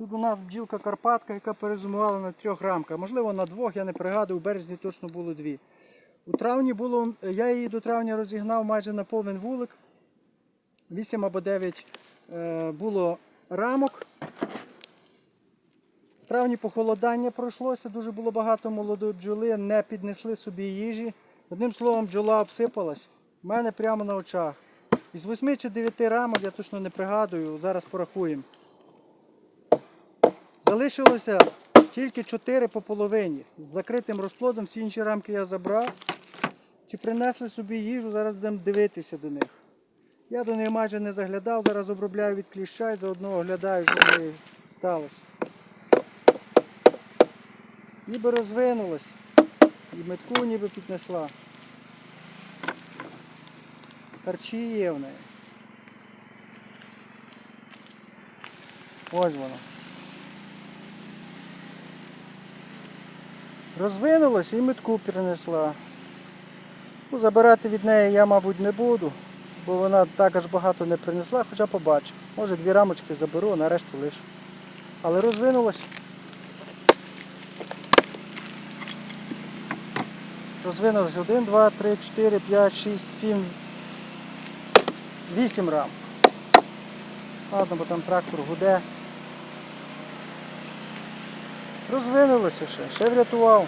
Тут у нас бджілка Карпатка, яка перезимувала на трьох рамках. Можливо, на двох, я не пригадую, в березні точно було дві. У травні було, я її до травня розігнав майже на повен вулик. 8 або 9 е, було рамок. В травні похолодання пройшлося, дуже було багато молодої бджоли, не піднесли собі їжі. Одним словом, бджола обсипалась. У мене прямо на очах. Із 8 чи 9 рамок, я точно не пригадую, зараз порахуємо. Залишилося тільки 4 по половині. З закритим розплодом всі інші рамки я забрав. Чи принесли собі їжу, зараз будемо дивитися до них. Я до них майже не заглядав, зараз обробляю від кліща і заодно оглядаю, що з нею сталося. Ніби розвинулась. І метку ніби піднесла. Харчі є в неї. Ось вона. Розвинулась і метку перенесла. Ну, забирати від неї я, мабуть, не буду, бо вона також багато не принесла, хоча побачу. Може дві рамочки заберу, а на решту лишу. Але розвинулась. Розвинулось 1, 2, 3, 4, 5, 6, 7, 8 рам. Ладно, бо там трактор гуде. Розвинулося ще, ще врятував.